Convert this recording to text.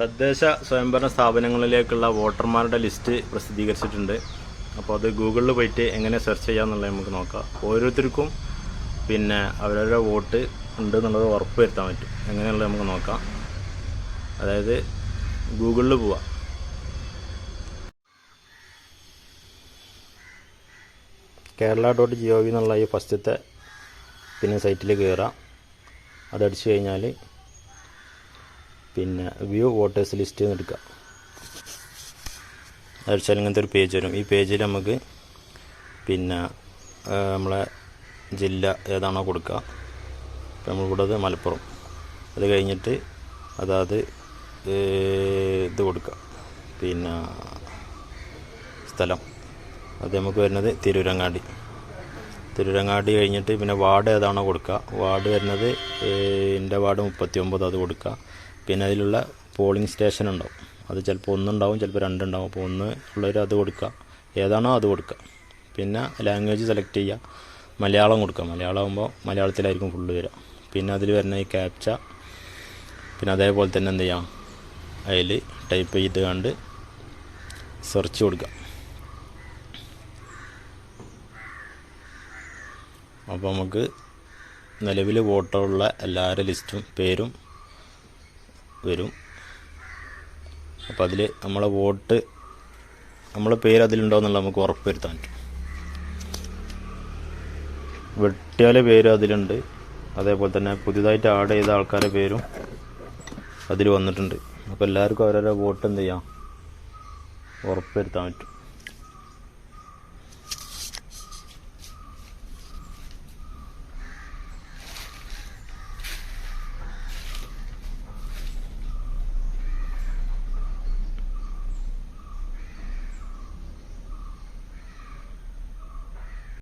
തദ്ദേശ സ്വയംഭരണ സ്ഥാപനങ്ങളിലേക്കുള്ള വോട്ടർമാരുടെ ലിസ്റ്റ് പ്രസിദ്ധീകരിച്ചിട്ടുണ്ട്. അപ്പോൾ അത് ഗൂഗിളിൽ പോയിട്ട് എങ്ങനെ സെർച്ച് ചെയ്യാമെന്നുള്ളത് നമുക്ക് നോക്കാം. ഓരോരുത്തർക്കും പിന്നെ അവരവരുടെ വോട്ട് ഉണ്ട് എന്നുള്ളത് ഉറപ്പ് വരുത്താൻ പറ്റും. എങ്ങനെയുള്ളത് നമുക്ക് നോക്കാം. അതായത് ഗൂഗിളിൽ പോവാം. Kerala dot G O V എന്നുള്ള ഈ ഫസ്റ്റത്തെ പിന്നെ സൈറ്റിൽ കയറാം. അതടിച്ചു കഴിഞ്ഞാൽ പിന്നെ വ്യൂ വോട്ടേഴ്സ് ലിസ്റ്റ് എന്ന് എടുക്കുക അടിച്ചാൽ ഇങ്ങനത്തെ ഒരു പേജ് വരും. ഈ പേജിൽ നമുക്ക് പിന്നെ നമ്മളെ ജില്ല ഏതാണോ കൊടുക്കുക ഇപ്പം നമ്മൾ കൂടുതൽ മലപ്പുറം. അത് കഴിഞ്ഞിട്ട് അതാത് ഇത് കൊടുക്കുക പിന്നെ സ്ഥലം. അത് നമുക്ക് വരുന്നത് തിരൂരങ്ങാടി. തിരൂരങ്ങാടി കഴിഞ്ഞിട്ട് പിന്നെ വാർഡ് ഏതാണോ കൊടുക്കുക. വാർഡ് വരുന്നത് എന്റെ വാർഡ് മുപ്പത്തി ഒമ്പത് അത് കൊടുക്കുക. പിന്നെ അതിലുള്ള പോളിംഗ് സ്റ്റേഷൻ ഉണ്ടാവും. അത് ചിലപ്പോൾ ഒന്നുണ്ടാവും ചിലപ്പോൾ രണ്ടുണ്ടാവും. അപ്പോൾ ഒന്ന് ഉള്ളവർ അത് കൊടുക്കുക. ഏതാണോ അത് കൊടുക്കുക. പിന്നെ ലാംഗ്വേജ് സെലക്ട് ചെയ്യുക. മലയാളം കൊടുക്കുക. മലയാളം ആകുമ്പോൾ മലയാളത്തിലായിരിക്കും ഫുള്ള് വരിക. പിന്നെ അതിൽ വരുന്ന ഈ ക്യാപ്ച പിന്നെ അതേപോലെ തന്നെ എന്ത് ചെയ്യാം? അതിൽ ടൈപ്പ് ചെയ്ത് കണ്ട് സെർച്ച് കൊടുക്കുക. അപ്പോൾ നമുക്ക് നിലവിൽ വോട്ടറുള്ള എല്ലാവരുടെ ലിസ്റ്റും പേരും വരും. അപ്പോൾ അതിൽ നമ്മളെ വോട്ട് നമ്മളെ പേര് അതിലുണ്ടോ എന്നുള്ളത് നമുക്ക് ഉറപ്പ് വരുത്താൻ പറ്റും. വെട്ടിയാലെ പേര് അതിലുണ്ട്. അതേപോലെ തന്നെ പുതിയതായിട്ട് ആഡ് ചെയ്ത ആൾക്കാരുടെ പേരും അതിൽ വന്നിട്ടുണ്ട്. അപ്പോൾ എല്ലാവർക്കും അവരവരുടെ വോട്ട് എന്ത് ചെയ്യാം? ഉറപ്പ് വരുത്താൻ പറ്റും.